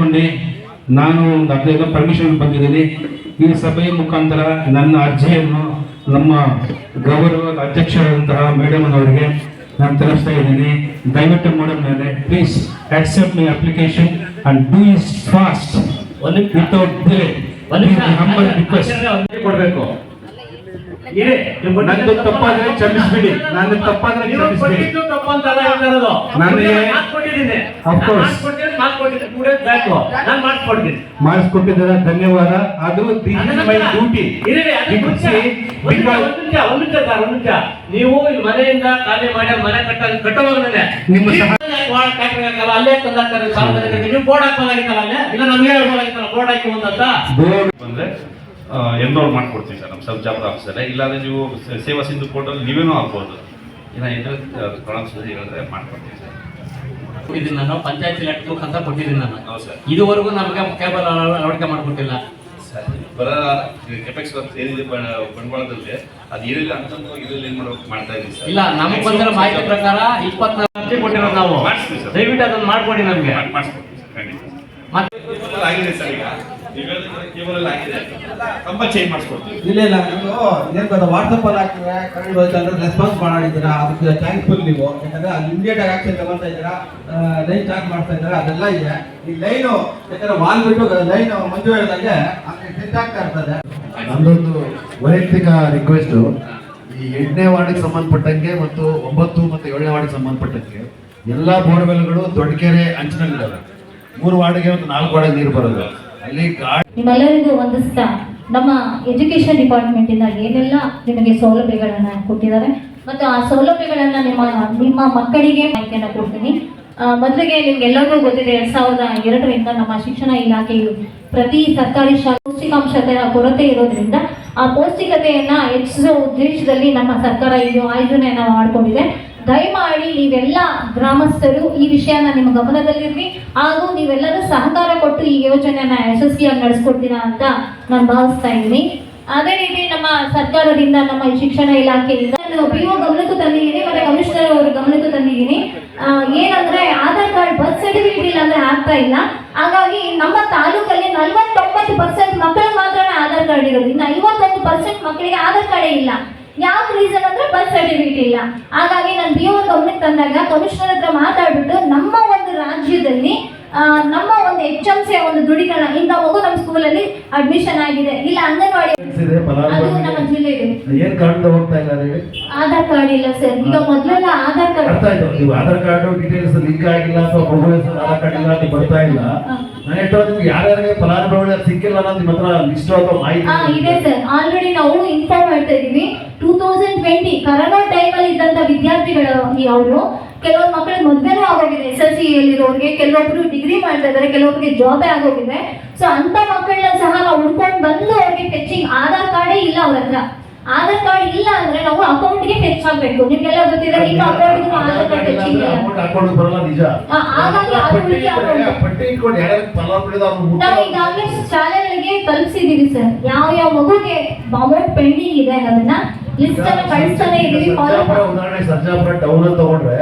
ಕೇಳ್ಕೊಂಡು. ನಾನು ಒಂದು ಅರ್ಧ ಪರ್ಮಿಷನ್ ಬಂದಿದ್ದೀನಿ. ಈ ಸಭೆಯ ಮುಖಾಂತರ ನನ್ನ ಅರ್ಜಿಯನ್ನು ನಮ್ಮ ಗೌರವದ ಅಧ್ಯಕ್ಷರಾದಂತಹ ಮೇಡಮ್ ಅವರಿಗೆ ನಾನು ತಿಳಿಸ್ತಾ ಇದ್ದೀನಿ. ದಯವಿಟ್ಟು ಮೇಡಮ್ ಮೇಲೆ please accept my application and do is fast. Without delay. Humble request ಕೊಡ್ಬೇಕು. ನಂದು ತಪ್ಪಾದ್ರೆ ಕ್ಷಮಿಸ್ಬಿಡಿ ನಂದು ತಪ್ಪಾದ್ರೆ ನೀವು ಕ್ಷಮಿಸ್ಬಿಡಿ ಕೊಟ್ಟಿದ್ದು ತಪ್ಪು ಅಂತಲ್ಲ ಹೇಳ್ತಿರೋದು. ನನಗೆ- ಕೊಟ್ಟಿದ್ದೀನಿ. Days back. ನಾನು ಮಾಡಿಸ್ಕೊಡ್ತೀನಿ. ಮಾಡಿಸ್ಕೊಟ್ಟಿದ್ದಾರೆ ಧನ್ಯವಾದ ಅದು ದಿಸ್ ಇಸ್ ಮೈ ಡ್ಯೂಟಿ. ನೀವು ಇಲ್ಲಿ ಮನೆಯಿಂದ ಖಾಲಿ ಮಾಡಿ ಮನೆ ಕಟ್ಟ ಕಟ್ಟೋವಾಗಲೇ ನಿಮ್ಮ ಅಲ್ಲೇ ತಂದಾಕ್ತಾರೆ ಸಾರ್ವಜನಿಕರಿಗೆ ನೀವು ಬೋರ್ಡ್ ಹಾಕೋದಾಗಿತ್ತಲ್ಲ ಅಲ್ಲೇ ಇಲ್ಲ ನಮಗೆ ಹೇಳ್ಬೋದಾಗಿತ್ತಲ್ಲ ಬೋರ್ಡ್ ಹಾಕಿ ಒಂದಂತ ಬೋರ್ಡ್ ಬಂದ್ರೆ ಎನ್ರೋಲ್ ಮಾಡ್ಕೊಡ್ತೀವಿ ಸರ್ ನಮ್ಮ ಸಬ್ ಜಾಬ್ ಆಫೀಸಲ್ಲೇ ಇಲ್ಲಾಂದ್ರೆ ನೀವು ಸೇವಾ ಸಿಂಧು ಪೋರ್ಟಲ್ ನೀವೇನೂ ಆಗ್ಬೋದು. ಇನ್ನ ಇದ್ರೆ ಪ್ರಣಾಮ್ ಹೇಳಿದ್ರೆ ಮಾಡ್ಕೊಡ್ತೀವಿ ಸರ್. ಕೊಟ್ಟಿದ್ದೀನಿ ನಾನು ಪಂಚಾಯತ್ ಇಲಾಖೆ ಮುಖಾಂತರ ಕೊಟ್ಟಿದ್ದೀನಿ ನಾನು. ಹೌದು ಸರ್. ಇದುವರೆಗೂ ನಮಗೆ ಕೇಬಲ್ ಅಳವಡಿಕೆ ಮಾಡಿಕೊಟ್ಟಿಲ್ಲ. ಸರ್ ಬರ ಕೆಪೆಕ್ಸ್ ಏನಿದೆ ಬಂಡವಾಳದಲ್ಲಿ ಅದು ಏನಿಲ್ಲ ಅಂತ ಇದರಲ್ಲಿ ಏನು ಮಾಡೋ ಮಾಡ್ತಾ ಇದ್ದೀವಿ ಸರ್. ಇಲ್ಲ ನಮಗೆ ಬಂದಿರೋ ಮಾಹಿತಿ ಪ್ರಕಾರ ಇಪ್ಪತ್ನಾಲ್ಕು ಕೊಟ್ಟಿರೋದು ನಾವು. ದಯವಿಟ್ಟು ಅದನ್ನ ಮಾಡ್ಕೊಡಿ ನಮಗೆ. ಮಾಡ್- ಮಾಡಿಸ್ಕೊಡ್ತೀವಿ ಸರ್ ಖಂಡಿತ. ಮತ್ತೆ ಆಗಿದೆ ಸರ್ ಈಗ. ಇಲ್ಲ ಇಲ್ಲ ನೀವು ಏನ್ ಗೊತ್ತಾ ವಾಟ್ಸಪ್ ಅಲ್ಲಿ ಹಾಕಿದ್ರೆ ಕರೆಂಟ್ ಹೋಯ್ತು ಅಂದ್ರೆ ರೆಸ್ಪಾನ್ಸ್ ಮಾಡಿದ್ದೀರಾ ಅದಕ್ಕೆ ಥ್ಯಾಂಕ್ಫುಲ್ ನೀವು. ಯಾಕಂದ್ರೆ ಅಲ್ಲಿ ಇಮಿಡಿಯೇಟ್ ಆಗಿ ಆಕ್ಷನ್ ತಗೊಳ್ತಾ ಇದ್ದೀರಾ? ಲೈನ್ ಚಾರ್ಜ್ ಮಾಡ್ತಾ ಇದ್ದೀರಾ? ಅದೆಲ್ಲ ಇದೆ. ಈ ಲೈನು ಯಾಕಂದ್ರೆ ವಾಲ್ ಬಿಟ್ಟು ಲೈನ್ ಮಂಜು ಹೇಳಿದಾಗೆ ಸೆಟ್ ಆಗ್ತಾ ಇರ್ತದೆ. ನನ್ನದೊಂದು ವೈಯಕ್ತಿಕ ರಿಕ್ವೆಸ್ಟ್ ಈ ಎಂಟನೇ ವಾರ್ಡಿಗೆ ಸಂಬಂಧಪಟ್ಟಂಗೆ ಮತ್ತು ಒಂಬತ್ತು ಮತ್ತು ಏಳನೇ ವಾರ್ಡಿಗೆ ಸಂಬಂಧಪಟ್ಟಂಗೆ ಎಲ್ಲ ಬೋರ್ವೆಲ್ಗಳು ದೊಡ್ಡಕೆರೆ ಅಂಚಿನಲ್ಲಿದ್ದಾವೆ. ಮೂರು ವಾರ್ಡಿಗೆ ಮತ್ತು ನಾಲ್ಕು ವಾರ್ಡಿಗೆ ನೀರು ಬರೋದು. ನಿಮ್ಮೆಲ್ಲರಿಗೂ ವಂದಿಸ್ತಾ ನಮ್ಮ ಎಜುಕೇಶನ್ ಡಿಪಾರ್ಟ್ಮೆಂಟ್ ಇಂದ ಏನೆಲ್ಲ ನಿಮಗೆ ಸೌಲಭ್ಯಗಳನ್ನ ಕೊಟ್ಟಿದ್ದಾರೆ. ಮತ್ತು ಆ ಸೌಲಭ್ಯಗಳನ್ನ ನಿಮ್ಮ ನಿಮ್ಮ ಮಕ್ಕಳಿಗೆ ಮಾಹಿತಿಯನ್ನು ಕೊಡ್ತೀನಿ. ಮೊದಲಿಗೆ ನಿಮ್ಗೆಲ್ಲರಿಗೂ ಗೊತ್ತಿದೆ, ಎರಡ್ ಸಾವಿರದ ಎರಡರಿಂದ ನಮ್ಮ ಶಿಕ್ಷಣ ಇಲಾಖೆಯು ಪ್ರತಿ ಸರ್ಕಾರಿ ಶಾಲೆ ಪೌಷ್ಟಿಕಾಂಶತೆಯ ಕೊರತೆ ಇರೋದ್ರಿಂದ ಆ ಪೌಷ್ಟಿಕತೆಯನ್ನ ಹೆಚ್ಚಿಸುವ ಉದ್ದೇಶದಲ್ಲಿ ನಮ್ಮ ಸರ್ಕಾರ ಇದು ಆಯೋಜನೆಯನ್ನ ಮಾಡಿಕೊಂಡಿದೆ. ದಯಮಾಡಿ ನೀವೆಲ್ಲ ಗ್ರಾಮಸ್ಥರು ಈ ವಿಷಯನ ನಿಮ್ಮ ಗಮನದಲ್ಲಿರ್ಲಿ ಹಾಗೂ ನೀವೆಲ್ಲರೂ ಸಹಕಾರ ಕೊಟ್ಟು ಈ ಯೋಜನೆಯನ್ನ ಯಶಸ್ವಿಯಾಗಿ ನಡೆಸ್ಕೊಡ್ತೀರಾ ಅಂತ ನಾನು ಭಾವಿಸ್ತಾ ಇದ್ದೀನಿ. ಅದೇ ರೀತಿ ನಮ್ಮ ಸರ್ಕಾರದಿಂದ, ನಮ್ಮ ಶಿಕ್ಷಣ ಇಲಾಖೆಯಿಂದ ಪಿಒ ಗಮನಕ್ಕೂ ತಂದಿದ್ದೀನಿ, ಮತ್ತೆ ಕಮಿಷನರ್ ಅವರ ಗಮನಕ್ಕೂ ತಂದಿದ್ದೀನಿ. ಏನಂದ್ರೆ ಆಧಾರ್ ಕಾರ್ಡ್ ಬರ್ತ್ ಸರ್ಟಿಫಿಕೇಟ್ ಇಲ್ಲ ಅಂದ್ರೆ ಆಗ್ತಾ ಇಲ್ಲ. ಹಾಗಾಗಿ ನಮ್ಮ ತಾಲೂಕಲ್ಲಿ ನಲ್ವತ್ತೊಂಬತ್ತು ಪರ್ಸೆಂಟ್ ಮಕ್ಕಳಿಗೆ ಮಾತ್ರ ಆಧಾರ್ ಕಾರ್ಡ್ ಇರೋದು. ಇನ್ನು ಐವತ್ತೊಂದು ಪರ್ಸೆಂಟ್ ಮಕ್ಕಳಿಗೆ ಆಧಾರ್ ಕಾರ್ಡೇ ಇಲ್ಲ. ಯಾವ ರೀಸನ್ ಅಂದ್ರೆ ಬರ್ತ್ ಸರ್ಟಿಫಿಕೇಟ್ ಇಲ್ಲ. ಹಾಗಾಗಿ ನಾನು ಬಿ ಗಮನಕ್ಕೆ ತಂದಾಗ ಕಮಿಷನರ್ ಹತ್ರ ಮಾತಾಡ್ಬಿಟ್ಟು ನಮ್ಮ ಒಂದು ರಾಜ್ಯದಲ್ಲಿ ನಮ್ಮ ಒಂದು ಎಚ್ ಎಂ ಸಿ ಒಂದು ದೃಢೀಕರಣ ಇಂಥ ಮಗು ನಮ್ಮ ಸ್ಕೂಲಲ್ಲಿ ಅಡ್ಮಿಷನ್ ಆಗಿದೆ. ಇಲ್ಲ ಅಂಗನವಾಡಿ ಅದು ನಮ್ಮ ಫಲಾನುಭವಿ ಜಿಲ್ಲೆ ಇದೆ ಏನ್ ಕಾರ್ಡ್ ಹೋಗ್ತಾ ಇಲ್ಲ ಹೇಳಿ ಆಧಾರ್ ಕಾರ್ಡ್ ಇಲ್ಲ ಸರ್. ಈಗ ಮೊದಲೆಲ್ಲ ಆಧಾರ್ ಕಾರ್ಡ್ ಅರ್ಥ ಆಯ್ತು. ನೀವು ಆಧಾರ್ ಕಾರ್ಡ್ ಡೀಟೇಲ್ಸ್ ಲಿಂಕ್ ಆಗಿಲ್ಲ ಅಥವಾ ಮಗು ಹೆಸರು ಆಧಾರ್ ಕಾರ್ಡ್ ಇಲ್ಲ ಅಂತ ಬರ್ತಾ ಇಲ್ಲ. ನಾನು ನಿಮ್ಗೆ ಯಾರ್ಯಾರಿಗೆ ಫಲಾನುಭವಿಗಳು ಸಿಕ್ಕಿಲ್ಲ ಅನ್ನೋದು ನಿಮ್ಮ ಹತ್ರ ಲಿಸ್ಟ್ ಅಥವಾ ಮಾಹಿತಿ ಇದೆ ಸರ್. ಆಲ್ರೆಡಿ ನಾವು ಇನ್ಫಾರ್ಮ್ ಮಾಡ್ತಾ ಇದೀವಿ ಟೂ ತೌಸಂಡ್ ಟ್ವೆಂಟಿ ಕರೋನಾ ಟೈಮಲ್ಲಿ ಇದ್ದಂತ ವಿದ್ಯಾರ್ಥಿಗಳು ಅವರು ಕೆಲವೊಂದು ಮಕ್ಕಳಿಗೆ ಮದ್ವೆನೇ ಆಗೋಗಿದೆ ಎಸ್ ಎಲ್ ಸಿ ಇರೋರಿಗೆ ಕೆಲವೊಬ್ರು ಡಿಗ್ರಿ ಮಾಡ್ತಾ ಇದ್ದಾರೆ ಕೆಲವೊಬ್ಬರಿಗೆ ಜಾಬೇ ಆಗೋಗಿದೆ. ಸೊ ಅಂತ ಮಕ್ಕಳನ್ನ ಸಹ ನಾವು ಹುಡ್ಕೊಂಡು ಬಂದು ಅವ್ರಿಗೆ ಟೆಚಿಂಗ್ ಆಧಾರ್ ಕಾರ್ಡೇ ಇಲ್ಲ ಅವ್ರ ಹತ್ರ. ಆಧಾರ್ ಕಾರ್ಡ್ ಇಲ್ಲ ಅಂದ್ರೆ ನಾವು ಅಕೌಂಟ್ಗೆ ಟೆಚ್ ಆಗ್ಬೇಕು. ನಿಮ್ಗೆಲ್ಲ ಗೊತ್ತಿದೆ ನಿಮ್ಮ ಅಕೌಂಟ್ ಆಧಾರ್ ಕಾರ್ಡ್ ಟೆಚಿಂಗ್ ಇಲ್ಲ. ಬರಲ್ಲ ನಿಜ. ಹಾಗಾಗಿ ನಾವು ಈಗಾಗಲೇ ಶಾಲೆಗಳಿಗೆ ತಲುಪಿಸಿದೀವಿ ಸರ್. ಯಾವ ಯಾವ ಮಗುಗೆ ಅಮೌಂಟ್ ಪೆಂಡಿಂಗ್ ಇದೆ ಅನ್ನೋದನ್ನ ಲಿಸ್ಟ್ ಅನ್ನ ಕಳಿಸ್ತಾನೆ ಇದೀವಿ ಫಾಲೋ ಉದಾಹರಣೆ ಸರ್ಜಾಪುರ ಟೌನ್ ತಗೊಂಡ್ರೆ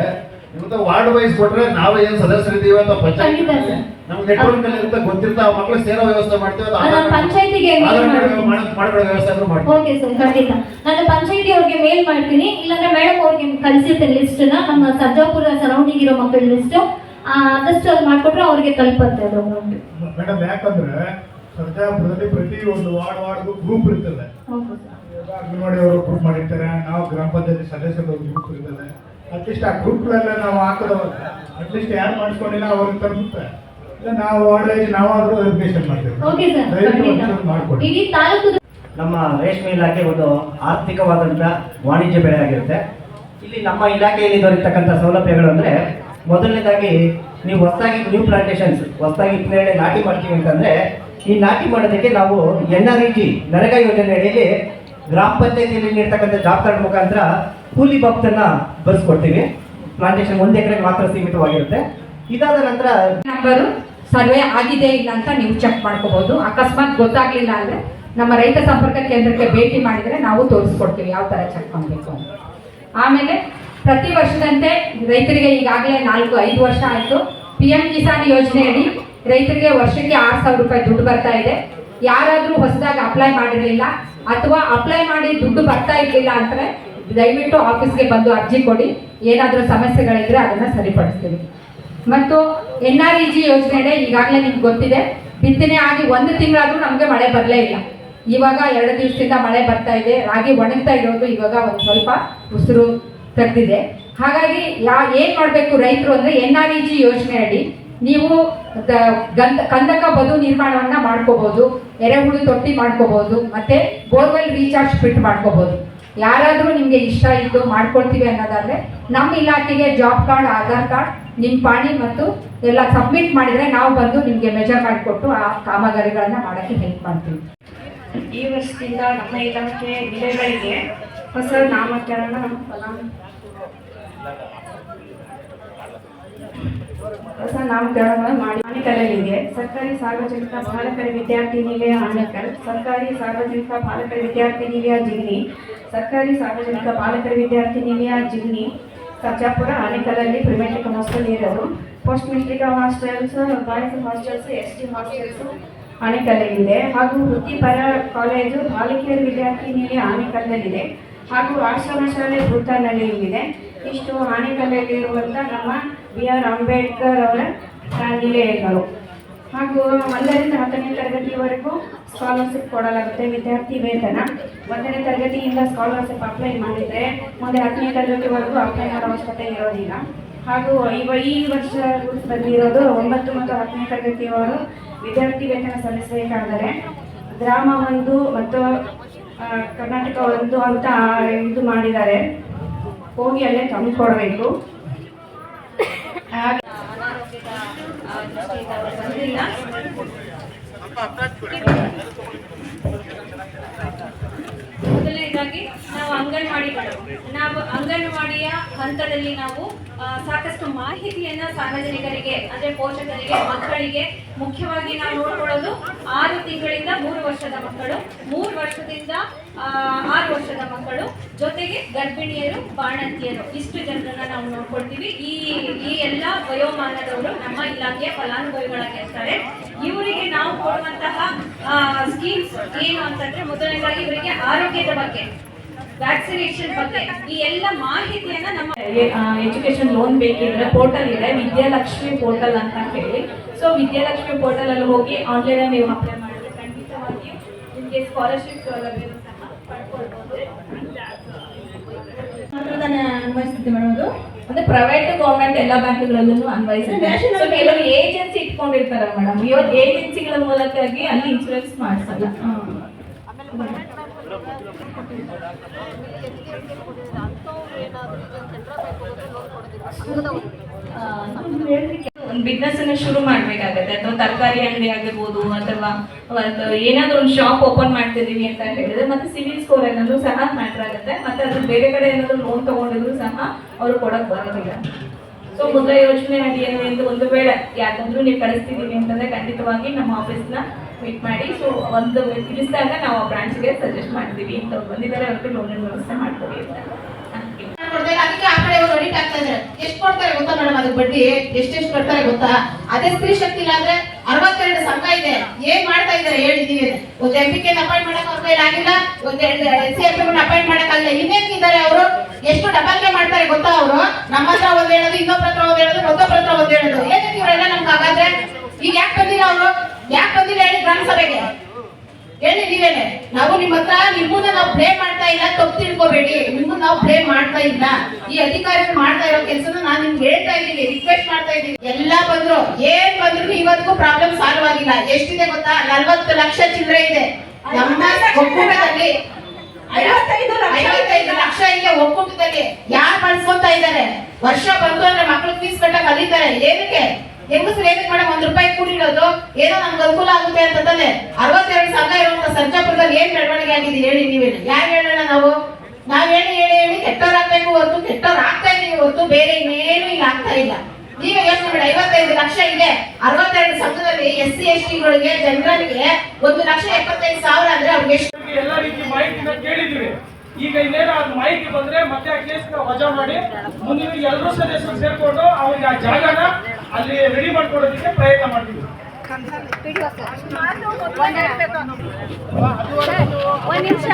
ಇವತ್ತು ವಾರ್ಡ್ ವೈಸ್ ಕೊಟ್ರೆ ನಾವು ಏನ್ ಸದಸ್ಯರಿದ್ದೀವಿ ಅಂತ ಪಂಚಾಯತ್ ಸರ್. ನಮ್ಗೆ ನೆಟ್ವರ್ಕ್ ಅಲ್ಲಿ ಇರುತ್ತೆ ಗೊತ್ತಿರ್ತಾ ಆ ಮಕ್ಳು ಸೇರೋ ವ್ಯವಸ್ಥೆ ಮಾಡ್ತೀವಿ ಪಂಚಾಯತಿಗೆ. ಮಾಡ್- ಮಾಡ್ಕೊಳ್ಳೋ ವ್ಯವಸ್ಥೆ ಮಾಡ್ತೀವಿ. ಓಕೆ ಸರ್ ಖಂಡಿತ. ನಾನು ಪಂಚಾಯತಿ ಅವ್ರಿಗೆ ಮೇಲ್ ಮಾಡ್ತೀನಿ ಇಲ್ಲಾಂದ್ರೆ ಮೇಡಮ್ ಅವ್ರಿಗೆ ಕಳಿಸಿರ್ತೀನಿ ಲಿಸ್ಟ್ನ ನಮ್ಮ ಸರ್ಜಾಪುರ ಸರೌಂಡಿಂಗ್ ಇರೋ ಮಕ್ಕಳ ಲಿಸ್ಟ್ ಆದಷ್ಟು ಅದು ಮಾಡ್ಕೊಟ್ರೆ ಅವ್ರಿಗೆ ತಲುಪತ್ತೆ ಅದು ಮೇಡಮ್ ಯಾಕಂದ್ರೆ ಸರ್ಜಾಪುರದಲ್ಲಿ ಪ್ರತಿ ಒಂದು ವಾರ್ಡ್ ವಾರ್ಡ್ಗೂ ಗ್ರೂಪ್ ಇರ್ತದೆ. ಅಂಗನವಾಡಿ ಅವರು ಗ್ರೂಪ್ ಮಾಡಿರ್ತಾರೆ ನಾವು ಗ್ರಾಮ ಪಂಚಾಯತಿ ಸದಸ್ಯರು ಗ್ರೂಪ್ ಇರ್ತದೆ. ಅಟ್ಲೀಸ್ಟ್ ಆ ಗ್ರೂಪ್ಗಳೆಲ್ಲ ನಾವು ಹಾಕೋದವಾಗ ಅಟ್ಲೀಸ್ಟ್ ಯಾರು ಮಾಡಿಸ್ಕೊಂಡಿಲ್ಲ ಅವ್ರಿಗೆ ತಲುಪುತ್ತೆ ಇಲ್ಲ ನಾವು ಆರ್ಡರ್ ನಾವು ನಾವಾದ್ರೂ ಮಾಡ್ತೀವಿ. ಮಾಡ್ತೇವೆ ಓಕೆ ಸರ್ ಖಂಡಿತ. ಒಂಚೂರು ಮಾಡ್ಕೊಡಿ ನಮ್ಮ ರೇಷ್ಮೆ ಇಲಾಖೆ ಒಂದು ಆರ್ಥಿಕವಾದಂಥ ವಾಣಿಜ್ಯ ಬೆಳೆ ಆಗಿರುತ್ತೆ. ಇಲ್ಲಿ ನಮ್ಮ ಇಲಾಖೆಯಲ್ಲಿ ದೊರೆತಕ್ಕಂಥ ಸೌಲಭ್ಯಗಳು ಅಂದರೆ ಮೊದಲನೇದಾಗಿ ನೀವು ಹೊಸದಾಗಿ ನ್ಯೂ ಪ್ಲಾಂಟೇಷನ್ಸ್ ಹೊಸದಾಗಿ ನೇರಳೆ ನಾಟಿ ಮಾಡ್ತೀವಿ ಅಂತಂದರೆ ಈ ನಾಟಿ ಮಾಡೋದಕ್ಕೆ ನಾವು N R E G NREGA ಯೋಜನೆ ಅಡಿಯಲ್ಲಿ ಗ್ರಾಮ ಪಂಚಾಯತಿಯಲ್ಲಿ ನೀಡ್ತಕ್ಕಂಥ ಜಾಬ್ ಕಾರ್ಡ್ ಮುಖಾಂತರ ಕೂಲಿ ಬಾಕ್ಸನ್ನು ಬರ್ಸ್ಕೊಡ್ತೀವಿ. ಪ್ಲಾಂಟೇಶನ್ ಒಂದು ಎಕರೆಗೆ ಮಾತ್ರ ಸೀಮಿತವಾಗಿರುತ್ತೆ. ಇದಾದ ನಂತರ ನಂಬರು ಸರ್ವೆ ಆಗಿದೆ ಇಲ್ಲ ಅಂತ ನೀವು ಚೆಕ್ ಮಾಡ್ಕೋಬಹುದು ಅಕಸ್ಮಾತ್ ಗೊತ್ತಾಗ್ಲಿಲ್ಲ ಅಂದ್ರೆ ನಮ್ಮ ರೈತ ಸಂಪರ್ಕ ಕೇಂದ್ರಕ್ಕೆ ಭೇಟಿ ಮಾಡಿದ್ರೆ ನಾವು ತೋರಿಸ್ಕೊಡ್ತೀವಿ ಯಾವ ತರ ಚೆಕ್ ಮಾಡಬೇಕು ಅಂತ. ಆಮೇಲೆ ಪ್ರತಿ ವರ್ಷದಂತೆ ರೈತರಿಗೆ ಈಗಾಗಲೇ ನಾಲ್ಕು, ಐದು ವರ್ಷ ಆಯಿತು. ಪಿ ಎಂ ಕಿಸಾನ್ ಯೋಜನೆಯಲ್ಲಿ ರೈತರಿಗೆ ವರ್ಷಕ್ಕೆ ಆರು ಸಾವಿರ ರೂಪಾಯಿ ದುಡ್ಡು ಬರ್ತಾ ಇದೆ. ಯಾರಾದರೂ ಹೊಸದಾಗಿ ಅಪ್ಲೈ ಮಾಡಿರಲಿಲ್ಲ ಅಥವಾ ಅಪ್ಲೈ ಮಾಡಿ ದುಡ್ಡು ಬರ್ತಾ ಇರಲಿಲ್ಲ ಅಂದರೆ ದಯವಿಟ್ಟು ಆಫೀಸ್ಗೆ ಬಂದು ಅರ್ಜಿ ಕೊಡಿ. ಏನಾದರೂ ಸಮಸ್ಯೆಗಳಿದ್ರೆ ಅದನ್ನು ಸರಿಪಡಿಸ್ತೀವಿ. ಮತ್ತು ಎನ್ ಆರ್ ಇ ಜಿ ಯೋಜನೆ ಈಗಾಗಲೇ ನಿಮ್ಗೆ ಗೊತ್ತಿದೆ, ಬಿತ್ತನೆ ಆಗಿ ಒಂದು ತಿಂಗಳಾದರೂ ನಮಗೆ ಮಳೆ ಬರಲೇ ಇಲ್ಲ. ಇವಾಗ ಎರಡು ದಿವಸದಿಂದ ಮಳೆ ಬರ್ತಾ ಇದೆ, ರಾಗಿ ಒಣಗ್ತಾ ಇರೋದು ಇವಾಗ ಒಂದು ಸ್ವಲ್ಪ ಉಸಿರು ತೆಗೆದಿದೆ. ಹಾಗಾಗಿ ಯಾ, ಏನು ಮಾಡಬೇಕು ರೈತರು ಅಂದರೆ ಎನ್ ಆರ್ ಇ ಜಿ ಯೋಜನೆ ಅಡಿ ನೀವು ಗಂಧ, ಕಂದಕ ಬದು ನಿರ್ಮಾಣವನ್ನ ಮಾಡ್ಕೋಬೋದು, ಎರೆಹುಳು ತೊಟ್ಟಿ ಮಾಡ್ಕೋಬೋದು, ಮತ್ತೆ ಬೋರ್ವೆಲ್ ರೀಚಾರ್ಜ್ ಫಿಟ್ ಮಾಡ್ಕೋಬಹುದು ಯಾರಾದರೂ ನಿಮಗೆ ಇಷ್ಟ ಇದ್ದು ಮಾಡ್ಕೊಳ್ತೀವಿ ಅನ್ನೋದಾದರೆ ನಮ್ಮ ಇಲಾಖೆಗೆ ಜಾಬ್ ಕಾರ್ಡ್ ಆಧಾರ್ ಕಾರ್ಡ್ ನಿಮ್ಮ ಪಾಣಿ ಮತ್ತು ಎಲ್ಲ ಸಬ್ಮಿಟ್ ಮಾಡಿದ್ರೆ ನಾವು ಬಂದು ನಿಮಗೆ ಮೆಜರ್ ಮಾಡಿಕೊಟ್ಟು ಆ ಕಾಮಗಾರಿಗಳನ್ನ ಮಾಡೋಕ್ಕೆ ಹೆಲ್ಪ್ ಮಾಡ್ತೀವಿ. ಈ ವರ್ಷದಿಂದ ನಮ್ಮ ಇಲಾಖೆ ಜಿಲ್ಲೆಗಳಿಗೆ ಹೊಸ ನಾಮಕರಣ ಫಲಾನು ಹೊಸ ನಾಮಕರಣ ಮಾಡಿ. ಆನೇಕಲ್ಗೆ ಸರ್ಕಾರಿ ಸಾರ್ವಜನಿಕ ಬಾಲಕರ ವಿದ್ಯಾರ್ಥಿ ನಿಲಯ ಆನೇಕಲ್ ಸರ್ಕಾರಿ ಸಾರ್ವಜನಿಕ ಬಾಲಕರ ವಿದ್ಯಾರ್ಥಿ ನಿಲಯ ಜಿಗ್ನಿ. ಸರ್ಕಾರಿ ಸಾರ್ವಜನಿಕ ಬಾಲಕರ ವಿದ್ಯಾರ್ಥಿ ನಿಲಯ ಜಿಗ್ನಿ. ಸರ್ಜಾಪುರ ಆನೇಕಲ್ಲಲ್ಲಿ ಪ್ರಿಮೆಟ್ರಿಕ್ ಹಾಸ್ಟೆಲ್ ಇರೋದು. Post matric hostels boys hostels S T hostels ಆನೇಕಲ್ಲಲ್ಲಿದೆ ಹಾಗೂ ವೃತ್ತಿಪರ ಕಾಲೇಜು ಬಾಲಕಿಯರ ವಿದ್ಯಾರ್ಥಿ ನಿಲಯ ಆನೇಕಲ್ಲಲ್ಲಿದೆ ಹಾಗೂ ಆಶ್ರಮ ಶಾಲೆ ಭೂತಾನಲ್ಲಿ ಇದೆ. ಇಷ್ಟು ಆನೇಕಲ್ಲಲ್ಲಿರುವಂಥ ನಮ್ಮ ಬಿ ಆರ್ ಅಂಬೇಡ್ಕರ್ ಅವರ ನಿಲಯಗಳು ಹಾಗೂ ಒಂದರಿಂದ ಹತ್ತನೇ ತರಗತಿವರೆಗೂ ಸ್ಕಾಲರ್ಶಿಪ್ ಕೊಡಲಾಗುತ್ತೆ, ವಿದ್ಯಾರ್ಥಿ ವೇತನ. ಒಂದನೇ ತರಗತಿಯಿಂದ ಸ್ಕಾಲರ್ಶಿಪ್ ಅಪ್ಲೈ ಮಾಡಿದರೆ ಮುಂದೆ ಹತ್ತನೇ ತರಗತಿವರೆಗೂ ಅಪ್ಲೈ ಮಾಡೋ ಅವಶ್ಯಕತೆ ಇರೋದಿಲ್ಲ. ಹಾಗೂ ಇವ ಈ ವರ್ಷ ಬಂದಿರೋದು ಒಂಬತ್ತು ಮತ್ತು ಹತ್ತನೇ ತರಗತಿಯವರು ವಿದ್ಯಾರ್ಥಿ ವೇತನ ಸಲ್ಲಿಸಬೇಕಾದರೆ ಗ್ರಾಮ ಒಂದು ಮತ್ತು ಕರ್ನಾಟಕ ಒಂದು ಅಂತ ಇದು ಮಾಡಿದ್ದಾರೆ. ಹೋಗಿ. ಅಲ್ಲೇ ತಂದು ಕೊಡಬೇಕು ಮೊದಲನೇದಾಗಿ ನಾವು ಅಂಗನವಾಡಿಗಳು. ನಾವು ಅಂಗನವಾಡಿಯ ಹಂತದಲ್ಲಿ ನಾವು ಸಾಕಷ್ಟು ಮಾಹಿತಿಯನ್ನ ಸಾರ್ವಜನಿಕರಿಗೆ, ಅಂದ್ರೆ ಪೋಷಕರಿಗೆ, ಮಕ್ಕಳಿಗೆ ಮುಖ್ಯವಾಗಿ ನಾವು ನೋಡ್ಕೊಳ್ಳೋದು ಆರು ತಿಂಗಳಿಂದ ಮೂರು ವರ್ಷದ ಮಕ್ಕಳು, ಮೂರು ವರ್ಷದಿಂದ ಆರು ವರ್ಷದ ಮಕ್ಕಳು, ಜೊತೆಗೆ ಗರ್ಭಿಣಿಯರು, ಬಾಣಂತಿಯರು. ಇಷ್ಟು ಜನರನ್ನ ನಾವು ನೋಡ್ಕೊಳ್ತೀವಿ. ಈ ಈ ಎಲ್ಲ ವಯೋಮಾನದವರು ನಮ್ಮ ಇಲಾಖೆಯ ಫಲಾನುಭವಿಗಳಾಗಿರ್ತಾರೆ. ಇವರಿಗೆ ನಾವು ಕೊಡುವಂತಹ ಸ್ಕೀಮ್ಸ್ ಏನು ಅಂತಂದ್ರೆ ಮೊದಲನೇದಾಗಿ ಇವರಿಗೆ ಆರೋಗ್ಯದ ಬಗ್ಗೆ. ವ್ಯಾಕ್ಸಿನೇಷನ್ ಬಗ್ಗೆ ಈ ಎಲ್ಲ ಮಾಹಿತಿಯನ್ನ ನಮ್ಮ ಎಜುಕೇಶನ್ ಲೋನ್ ಬೇಕಿದ್ರೆ ಪೋರ್ಟಲ್ ಇದೆ ವಿದ್ಯಾಲಕ್ಷ್ಮಿ ಪೋರ್ಟಲ್ ಅಂತ ಹೇಳಿ. ಸೊ ವಿದ್ಯಾಲಕ್ಷ್ಮಿ ಪೋರ್ಟಲ್ ಅಲ್ಲಿ ಹೋಗಿ ಆನ್ಲೈನ್ ಅಲ್ಲಿ ನೀವು ಅಪ್ಲೈ ಮಾಡಿದ್ರೆ ಖಂಡಿತವಾಗಿಯೂ ನಿಮಗೆ ಸ್ಕಾಲರ್ಶಿಪ್ ಸೌಲಭ್ಯ ಸಹ ಪಡ್ಕೊಳ್ಬಹುದು ಅನ್ವಯಿಸ್ತೀವಿ ಮಾಡೋದು ಅಂದ್ರೆ ಪ್ರೈವೇಟ್ ಗೌರ್ಮೆಂಟ್ ಎಲ್ಲ ಬ್ಯಾಂಕ್ಗಳಲ್ಲೂ ಅನ್ವಯಿಸುತ್ತೆ. ಸೊ ಕೆಲವರು ಏಜೆನ್ಸಿ ಇಟ್ಕೊಂಡಿರ್ತಾರೆ ಮೇಡಮ್. ಇವತ್ತು ಏಜೆನ್ಸಿಗಳ ಮೂಲಕ ಅಲ್ಲಿ ಇನ್ಶೂರೆನ್ಸ್ ಮಾಡಿಸಲ್ಲ. ಒಂದು ಬಿಸ್ನೆಸ್ ಅನ್ನ ಶುರು ಮಾಡ್ಬೇಕಾಗತ್ತೆ, ಅಥವಾ ತರಕಾರಿ ಅಂಗಡಿ ಆಗಿರ್ಬೋದು, ಅಥವಾ ಏನಾದ್ರೂ ಒಂದು ಶಾಪ್ ಓಪನ್ ಮಾಡ್ತಿದೀವಿ ಅಂತ ಹೇಳಿದ್ರೆ, ಮತ್ತೆ ಸಿವಿಲ್ ಸ್ಕೋರ್ ಅನ್ನೋದು ಸಹ ಮ್ಯಾಟರ್ ಆಗುತ್ತೆ, ಮತ್ತೆ ಅದ್ರ ಬೇರೆ ಕಡೆ ಏನಾದ್ರು ಲೋನ್ ತಗೊಂಡಿದ್ರು ಸಹ ಅವರು ಕೊಡಕ್ ಬರೋದಿಲ್ಲ. ಸೊ ಮುದ್ರಾ ಯೋಜನೆ ಅಡಿ ಏನು ಒಂದು ವೇಳೆ ಯಾಕಂದ್ರೂ ನೀವು ಕಳಿಸ್ತಿದ್ದೀವಿ ಅಂತಂದ್ರೆ ಖಂಡಿತವಾಗಿ ನಮ್ಮ ಆಫೀಸ್ನ ಮೀಟ್ ಮಾಡಿ. ಸೊ ಒಂದು ತಿಳಿಸಿದಾಗ ನಾವು ಬ್ರಾಂಚ್ಗೆ ಸಜೆಸ್ಟ್ ಮಾಡ್ತೀವಿ. ಇಂಥವ್ರು ಬಂದಿದ್ದಾರೆ, ಅವ್ರಿಗೆ ಲೋನಿನ ವ್ಯವಸ್ಥೆ ಮಾಡ್ತೀವಿ ಅಂತ. ಅದಕ್ಕೆ ಆ ಕಡೆ ಅಡಿಟ್ ಆಗ್ತಾ ಇದ್ದಾರೆ ಎಷ್ಟು ಕೊಡ್ತಾರೆ ಗೊತ್ತಾ ಮೇಡಮ್ ಅದಕ್ಕೆ ಬಡ್ಡಿ? ಎಷ್ಟೆಷ್ಟು ಕೊಡ್ತಾರೆ ಗೊತ್ತಾ? ಅದೇ ಸ್ತ್ರೀ ಶಕ್ತಿ ಇಲ್ಲ ಅಂದ್ರೆ ಅರವತ್ತೆರಡು ಸಂಘ ಇದೆ. ಏನ್ ಮಾಡ್ತಾ ಇದ್ದಾರೆ ಹೇಳಿದೀನಿ ಒಂದು ಎಂ ಪಿ ಅಪಾಯಿಂಟ್ ಮಾಡಕ್ ಅವ್ರ ಕೈಲಿ ಆಗಿಲ್ಲ. ಒಂದು ಸಿ ಎಫ್ ಅಪಾಯಿಂಟ್ ಮಾಡಕ್ ಆಗಿಲ್ಲ ಇನ್ನೇನ್ ಇದ್ದಾರೆ ಅವರು? ಎಷ್ಟು ಡಬಲ್ಗೆ ಮಾಡ್ತಾರೆ ಗೊತ್ತಾ ಅವರು? ನಮ್ಮ ಹತ್ರ ಒಂದ್ ಹೇಳೋದು, ಇನ್ನೊಬ್ರ ಹತ್ರ ಒಂದ್ ಹೇಳೋದು ಮತ್ತೊಬ್ಬರ ಹತ್ರ ಒಂದ್ ಹೇಳೋದು. ಏನಕ್ಕೆ ಇವರೆಲ್ಲ ನಮ್ಗೆ ಹಾಗಾದ್ರೆ? ಈಗ ಯಾಕೆ ಬಂದಿಲ್ಲ ಅವರು? ಯಾಕೆ ಬಂದಿಲ್ಲ ಹೇಳಿ ಗ್ರಾಮ ಸಭೆಗೆ ಹೇಳಿ ನೀವೇನೆ? ನಾವು ನಿಮ್ಮ ಹತ್ರ ನಿಮ್ಮನ್ನ ನಾವು ಪ್ಲೇ ಮಾಡ್ತಾ ಇಲ್ಲ ತಪ್ಪು ತಿಳ್ಕೋಬೇಡಿ. ನಿಮ್ಮನ್ನ ನಾವು ಪ್ಲೇ ಮಾಡ್ತಾ ಇಲ್ಲ. ಈ ಅಧಿಕಾರಿಗಳು ಮಾಡ್ತಾ ಇರೋ ಕೆಲಸನ ನಾನು ನಿಮ್ಗೆ ಹೇಳ್ತಾ ಇದ್ದೀನಿ ರಿಕ್ವೆಸ್ಟ್ ಮಾಡ್ತಾ ಇದ್ದೀನಿ. ಎಲ್ಲ ಬಂದ್ರು ಏನ್ ಬಂದ್ರು ಇವತ್ತಿಗೂ ಪ್ರಾಬ್ಲಮ್ ಸಾಲ್ವ್ ಆಗಿಲ್ಲ. ಎಷ್ಟಿದೆ ಗೊತ್ತಾ? ನಲ್ವತ್ತು ಲಕ್ಷ ಚಿಲ್ಲರೆ ಇದೆ. ನಮ್ಮ ಒಕ್ಕೂಟದಲ್ಲಿ ಐವತ್ತೈದು ಲಕ್ಷ ಇದೆ. ಒಕ್ಕೂಟದಲ್ಲಿ. ಯಾರು ಬಳಸ್ಕೊಂತ ಇದ್ದಾರೆ? ವರ್ಷ ಬಂತು ಅಂದ್ರೆ ಮಕ್ಳು ಫೀಸ್ ಕಟ್ಟಕ್ ಕಲಿತಾರೆ ಏನಕ್ಕೆ? ಹೆಂಗಸರು ಏನಕ್ಕೆ ಮೇಡಮ್ ಒಂದ್ ರೂಪಾಯಿ ಕೂಡಿಡೋದು ಏನೋ ನಮ್ಗೆ ಅನುಕೂಲ ಆಗುತ್ತೆ ಅಂತ ತಾನೆ. ಅರವತ್ತೆರಡು ಸಾವಿರ ಇರುವಂತ ಸರ್ಜಾಪುರದಲ್ಲಿ ಏನ್ ಬೆಳವಣಿಗೆ ಆಗಿದೆ ಹೇಳಿ ನೀವೇನು ಯಾರು ಹೇಳೋಣ ನಾವು? ನಾವ್ ಹೇಳಿ ಹೇಳಿ ಹೇಳಿ. ಕೆಟ್ಟವ್ರು ಆಗ್ಬೇಕು ಹೊರತು ಕೆಟ್ಟವ್ರು ಆಗ್ತಾ ಇದೀವಿ ಹೊರತು ಬೇರೆ ಇನ್ನೇನು ಇಲ್ಲ ಆಗ್ತಾ ಇಲ್ಲ. ನೀವು ಯೋಚನೆ ಮಾಡಿ, ಐವತ್ತೈದು ಲಕ್ಷ ಇದೆ. ಅರವತ್ತೆರಡು ಸಂಘದಲ್ಲಿ ಎಸ್ ಸಿ ಎಸ್ ಟಿಗಳಿಗೆ ಜನರಲ್ಗೆ ಒಂದು ಲಕ್ಷ ಎಪ್ಪತ್ತೈದು ಸಾವಿರ ಅಂದ್ರೆ ಅವ್ರಿಗೆ ಎಷ್ಟು? ಎಲ್ಲ ರೀತಿ ಮಾಹಿತಿನ ಕೇಳಿದ್ವಿ ಈಗ ಇನ್ನೇನು ಅದು ಮಾಹಿತಿ ಬಂದ್ರೆ ಮತ್ತೆ ಆ ಕೇಸ್ ವಜಾ ಮಾಡಿ, ಮುಂದಿನ ಎಲ್ಲರೂ ಸದಸ್ಯರು ಸೇರ್ಕೊಂಡು ಅವ್ರಿಗೆ ಆ ಜಾಗನ ಅಲ್ಲಿ ರೆಡಿ ಮಾಡ್ಕೊಡೋದಕ್ಕೆ ಪ್ರಯತ್ನ ಮಾಡ್ತೀವಿ. ಒಂದ್ ನಿಮಿಷ.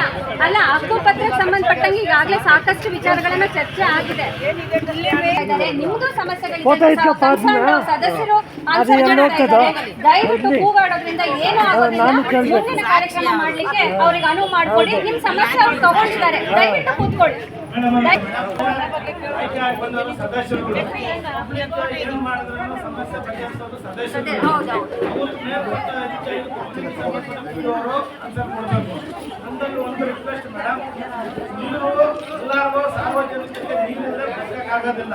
ಅಲ್ಲ ಹಕ್ಕುಪತ್ರಕ್ಕೆ ಸಂಬಂಧಪಟ್ಟಂಗೆ ಈಗಾಗಲೇ ಸಾಕಷ್ಟು ವಿಚಾರಗಳನ್ನ ಚರ್ಚೆ ಆಗಿದೆ. ನಿಮ್ಗೂ ಸಮಸ್ಯೆಗಳಿದೆ. ಸದಸ್ಯರು. ದಯವಿಟ್ಟು ಕೂಗಾಡೋದ್ರಿಂದ ಏನು ಆಗೋದಿಲ್ಲ. ಮುಂದಿನ ಕಾರ್ಯಕ್ರಮ ಮಾಡ್ಲಿಕ್ಕೆ ಅವ್ರಿಗೆ ಅನುವು ಮಾಡ್ಕೊಡಿ ನಿಮ್ ಸಮಸ್ಯೆ ಅವ್ರು ತಗೊಂಡಿದ್ದಾರೆ. ದಯವಿಟ್ಟು ಕೂತ್ಕೊಳ್ಳಿ. ಸದಸ್ಯರುಗಳು ಏನು ಮಾಡಿದ್ರು ಸಮಸ್ಯೆ ಬಗೆಹರಿಸೋದು ಸದಸ್ಯರು ನಮ್ಮಲ್ಲಿ ಒಂದು ರಿಕ್ವೆಸ್ಟ್ ಮೇಡಮ್ ನೀವು ಎಲ್ಲರಿಗೂ ಸಾರ್ವಜನಿಕರಿಗೆ ನೀರಿಲ್ಲದೆ ಬದುಕಕ್ಕಾಗೋದಿಲ್ಲ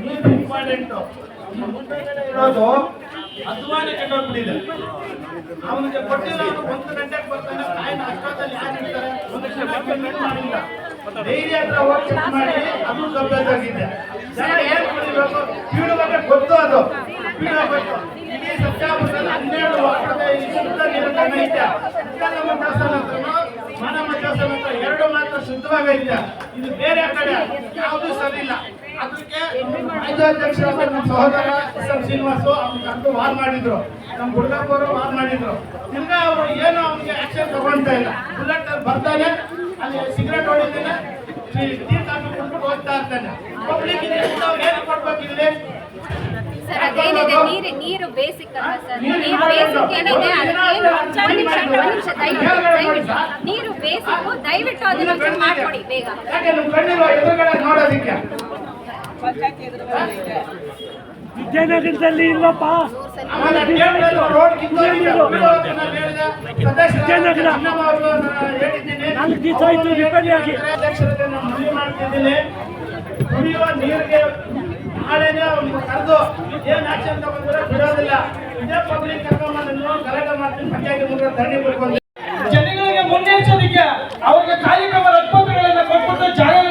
ನೀರು ಇಂಪಾರ್ಟೆಂಟು ಈ ಮುಂದೆಗಡೆ ಇರೋದು ಅಧ್ವಾನ ಕೆಟ್ಟೋಗ್ಬಿಟ್ಟಿದೆ ಅವನಿಗೆ ಕೊಟ್ಟಿಲ್ಲ ಒಂದು ಗಂಟೆಗೆ ಬರ್ತಾನೆ ಕಾಯಿನ ಅಷ್ಟೊತ್ತಲ್ಲಿ ಯಾರು ಇರ್ತಾರೆ ಒಂದು ಗಂಟೆ ಮಾಡಿಲ್ಲ ಡೈರಿ ಹತ್ರ ಹೋಗಿ ಚೆಕ್ ಮಾಡಿ, ಅದು ಗಬ್ಬೆದಾಗಿದೆ ಜನ ಏನ್ ಕುಡಿಬೇಕು ಪೀಳು ಬಗ್ಗೆ ಗೊತ್ತು ಅದು. ಪೀಳು ಗೊತ್ತು. ಇಡೀ ಸತ್ಯಾಪುರದಲ್ಲಿ ಹನ್ನೆರಡು ವಾರದ ಈ ಶುದ್ಧ ನೀರಿನ ಐತೆ ನಮ್ಮ ಹತ್ರನೂ ಮಾನವ ದೇವಸ್ಥಾನ ಎರಡು ಮಾತ್ರ ಶುದ್ಧವಾಗೈತೆ ಇದು ಬೇರೆ ಕಡೆ, ಯಾವುದು ಸರಿ ಇಲ್ಲ ಅದಕ್ಕೆ ರಾಜ್ಯಾಧ್ಯಕ್ಷರಾದ ನಮ್ಮ ಸಹೋದರ ಎಸ್ ಎಂ ಶ್ರೀನಿವಾಸು ಅವ್ನ ಕರೆದು ವಾರ್ ಮಾಡಿದ್ರು. ನಮ್ಮ ಹುಡುಗಪ್ಪ ಅವರು ವಾರ್ ಮಾಡಿದ್ರು. ತಿರ್ಗಾ ಅವರು ಏನು ಅವ್ನಿಗೆ ಆಕ್ಷನ್ ತಗೊಳ್ತಾ ಇಲ್ಲ. ಬುಲೆಟ್ ಬರ್ತಾನೆ. ಅಲ್ಲಿ ಸಿಗರೇಟ್ ಹೊಡಿತಾನೆ ಟೀ ಕಾಫಿ ಕುಡ್ಬಿಟ್ಟು ಹೋಗ್ತಾ ಇರ್ತಾನೆ. ಪಬ್ಲಿಕ್ ಇದೆ ಏನು ಕೊಡ್ಬೇಕು ಇಲ್ಲಿ? ಸರ್ ಅದೇನಿದೆ? ನೀರು ನೀರು ಬೇಸಿಕ್ ಅಲ್ವಾ ಸರ್? ನೀರು ಬೇಸಿಕ್ ಏನಿದೆ? ಅದಕ್ಕೆ ಒಂದ್ ನಿಮಿಷ ಒಂದ್ ನಿಮಿಷ ದಯವಿಟ್ಟು ದಯವಿಟ್ಟು. ನೀರು ಬೇಸಿಕ್ ದಯವಿಟ್ಟು ಅದನ್ನ ಒಂಚೂರು ಮಾಡ್ಕೊಡಿ ಬೇಗ. ಯಾಕೆ ನಮ್ಮ ಕಣ್ಣಿಲ್ವಾ ಎದುರುಗಡೆ ನೋಡೋದಿಕ್ಕೆ? ವಿದ್ಯಾನಗರದಲ್ಲಿ ಇಲ್ಲಪ್ಪ. ರೋಡ್ ಕಿತ್ತೋಗಿದೆ. ರಿಪೇರಿ ಆಗಿ ನಾನು ಮನವಿ ಮಾಡ್ತಿದ್ದೀನಿ ಕುಡಿಯುವ ನೀರಿಗೆ ನಾಳೆನೇ ಅವ್ನಿಗೆ ಕರೆದು ಏನ್ ಆಕ್ಷನ್ ತಗೊಂಡ್ರೆ ಬಿಡೋದಿಲ್ಲ. ಇದೇ ಪಬ್ಲಿಕ್ ಕರ್ಕೊಂಬಂದು ಗಲಾಟೆ ಮಾಡ್ತೀನಿ ಪಂಚಾಯತಿ ಮುಂದೆ ಧರಣಿ ಬಿಡ್ಕೊಂಡು ಜನಗಳಿಗೆ ಮುನ್ನೆಚ್ಚರಿಕೆ. ಅವರಿಗೆ ಕಾರ್ಯಕ್ರಮ ರಕ್ತಪತ್ರಗಳನ್ನ ಕೊಟ್ಬಿಟ್ಟು ಜಾಗಗಳನ್ನ